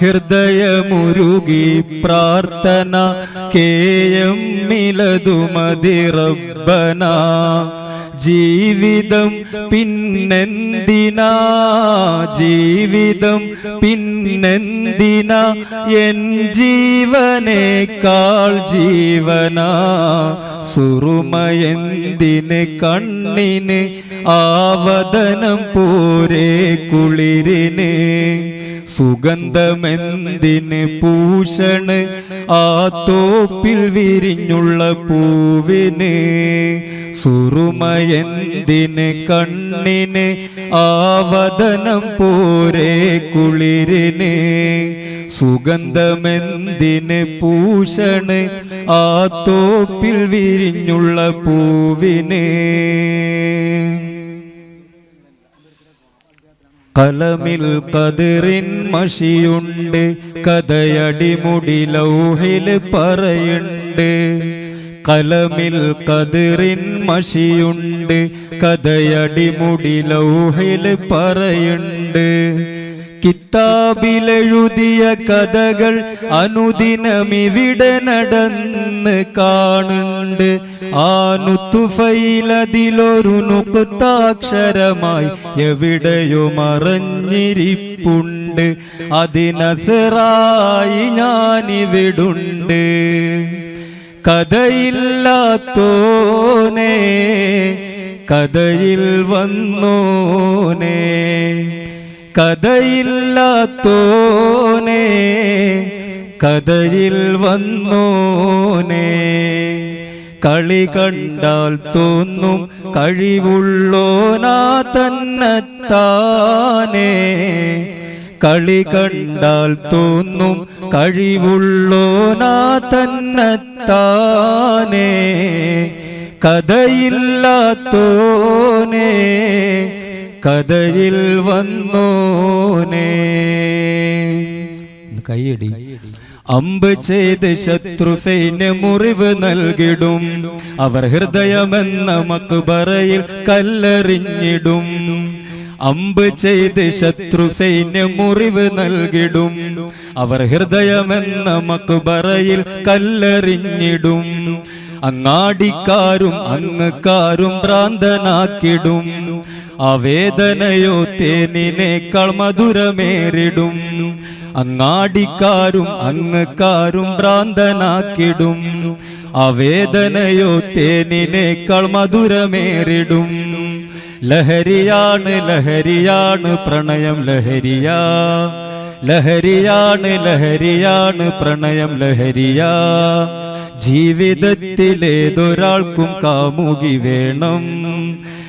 ഹൃദയമുരുകി പ്രാർത്ഥന കേയം മിലതുമതിറബന ജീവിതം പിന്നെന്തിനാ? ജീവിതം പിന്നെന്തിനാ? എൻ ജീവനേക്കാൾ ജീവനാ. സുറുമയന്തിന് കണ്ണിന് ആവദനം പോരെ കുളിരിന്. സുഗന്ധമെന്തിന് പൂഷണ് ആ തോപ്പിൽ വിരിഞ്ഞുള്ള പൂവിന് സുറുമയെന്തിന് കണ്ണിന്? ആവദനം പോരെ കുളിരിന് സുഗന്ധമെന്തിന് പൂഷണ് ആ തോപ്പിൽ വിരിഞ്ഞുള്ള പൂവിന് കലമിൽ കതിറിൻ മഷിയുണ്ട് കഥയടിമുടി ലൗഹിൽ പറയുണ്ട്. കലമിൽ കതിറിൻ മഷിയുണ്ട് കഥയടിമുടി ലൗഹിൽ പറയുണ്ട്. കിതാബിലെഴുതിയ കഥകൾ അനുദിനമിവിടെ നടന്ന് കാണുണ്ട് ആ നുത്തുഫയിലതിലൊരു നുക്താക്ഷരമായി എവിടെയോ മറഞ്ഞിരിപ്പുണ്ട്. അതിനസറായി ഞാനിവിടുണ്ട്. കഥയില്ലാത്തോനേ കഥയിൽ വന്നോനേ കഥയില്ലാത്തോനേ കഥയിൽ വന്നോനെ. കളി കണ്ടാൽ തോന്നും കഴിവുള്ളോനാ തന്നെത്താനേ കളി കണ്ടാൽ തോന്നും കഴിവുള്ളോനാ തന്നെത്താനേ കഥയില്ലാത്തോനേ കഥയിൽ വന്നോനേ കൈയടി. അമ്പ് ചെയ്ത് ശത്രു സൈന്യ മുറിവ് നൽകിടും. അവർ ഹൃദയമെന്ന മക്ബറയിൽ കല്ലെറിഞ്ഞിടും. അമ്പ് ചെയ്ത് ശത്രു സൈന്യ മുറിവ് നൽകിടും. അവർ ഹൃദയമെന്ന മക്ബറയിൽ കല്ലെറിഞ്ഞിടും. അങ്ങാടിക്കാരും അങ്ങക്കാരും ഭ്രാന്തനാക്കിടും. ആ തേനിനേക്കാൾ മധുരമേറിടും. അങ്ങാടിക്കാരും അങ്ങക്കാരും ഭ്രാന്തനാക്കിടും. ആ തേനിനേക്കാൾ മധുരമേറിടും. ലഹരിയാണ് ലഹരിയാണ് പ്രണയം ലഹരിയ. ലഹരിയാണ് ലഹരിയാണ് പ്രണയം ലഹരിയാ. ജീവിതത്തിലേതൊരാൾക്കും കാമുകി വേണം.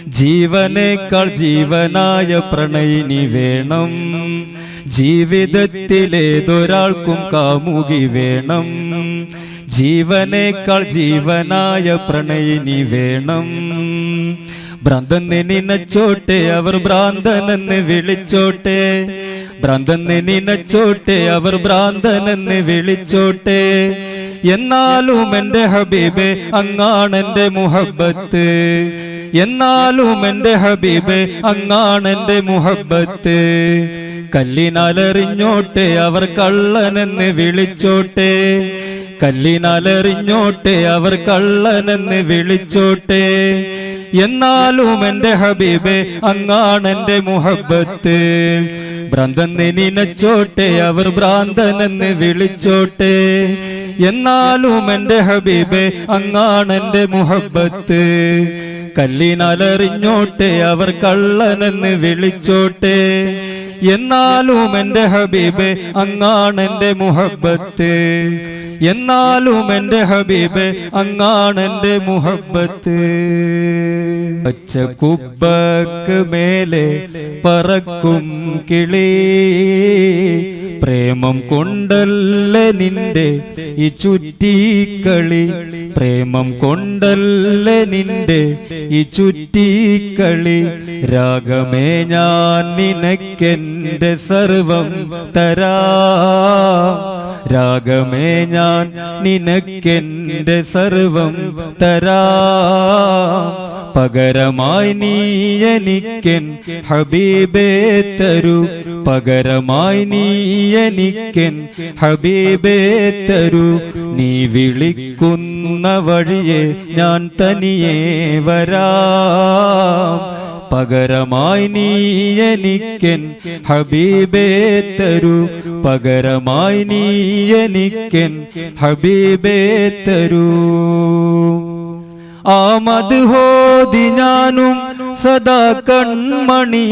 ജീവനേക്കാൾ ജീവനായ പ്രണയിനി വേണം. ജീവിതത്തിലേതൊരാൾക്കും കാമുകി വേണം. ജീവനേക്കാൾ ജീവനായ പ്രണയിനി വേണം. ഭ്രാന്തന്ന് നിനച്ചോട്ടെ അവർ ഭ്രാന്തനെന്ന് വിളിച്ചോട്ടെ. ഭ്രാന്തന്ന് നിനച്ചോട്ടെ അവർ ഭ്രാന്തനെന്ന് വിളിച്ചോട്ടെ. എന്നാലും എന്റെ ഹബീബെ എന്റെ മുഹബത്ത് എന്നാലും എന്റെ ഹബീബെ എന്റെ മുഹബത്ത് കല്ലിനാലെറിഞ്ഞോട്ടെ അവർ കള്ളനെന്ന് വിളിച്ചോട്ടെ. കല്ലിനാലെറിഞ്ഞോട്ടെ അവർ കള്ളനെന്ന് വിളിച്ചോട്ടെ. എന്നാലും എന്റെ ഹബീബെ എന്റെ മുഹബത്ത് നിനച്ചോട്ടെ അവർ ഭ്രാന്തനെന്ന് വിളിച്ചോട്ടെ. എന്നാലും എന്റെ ഹബീബെ അങ്ങാണെന്റെ മുഹബത്ത് കല്ലിനലറിഞ്ഞോട്ടെ അവർ കള്ളനെന്ന് വിളിച്ചോട്ടെ. എന്നാലും എന്റെ ഹബീബെ അങ്ങാണെന്റെ മുഹബത്ത് എന്നാലും എന്റെ അങ്ങാണ് എന്റെ മുഹബത്ത് പച്ച കുബക്ക് മേലെ പറക്കും കിളി. പ്രേമം കൊണ്ടല്ല നിന്റെ ഈ ചുറ്റിക്കളി. പ്രേമം കൊണ്ടല്ല നിന്റെ ഈ ചുറ്റിക്കളി. രാഗമേ ഞാൻ നിനക്കെന്റെ സർവം തരാ. രാഗമേ ഞാൻ നിനക്കെന്റെ സർവം തരാ. പകരമായി നീ എനിക്കൻ ഹബീബേ തരൂ. പകരമായി നീ എനിക്കൻ ഹബീബേ തരൂ. നീ വിളിക്കുന്ന വഴിയെ ഞാൻ തനിയേ വരാം. പകരമായി നീ എനിക്കൻ ഹബീബേ തരൂ. പകരമായി നീ എനിക്കൻ ഹബീബേ തരൂ. ആമത് ഹോതി ഞാനും സദാ കൺമണി.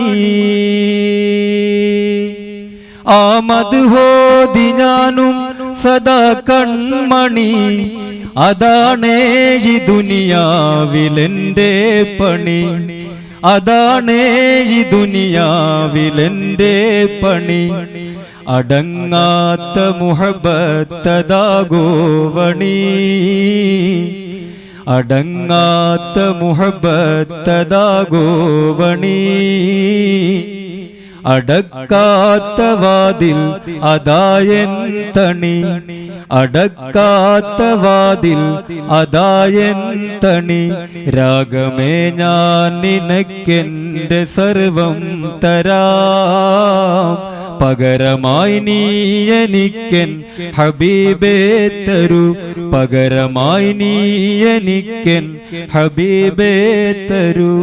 ആമത് ഹോതി ഞാനും സദാ കൺമണി. അതാണേ ഈ ദുനിയാവിലെന്റെ പണി. അതാണേ ഈ ദുനിയാവിലെന്റെ പണി. അടങ്ങാത്ത മുഹബത്തതാഗോവണി അടങ്ങാത്ത മുഹബത്തതാഗോവണി അടക്കാത്ത വാതിൽ അതായൻ തണി. അടക്കാത്ത വാതിൽ അതായൻ തണി. രാഗമേ ഞാൻ നിനക്കെന്റെ സർവം തരാം. പകരമായി നീ എനിക്കൻ ഹബീബേ തരു. പകരമായി നീ എനിക്കൻ ഹബീബേ തരൂ.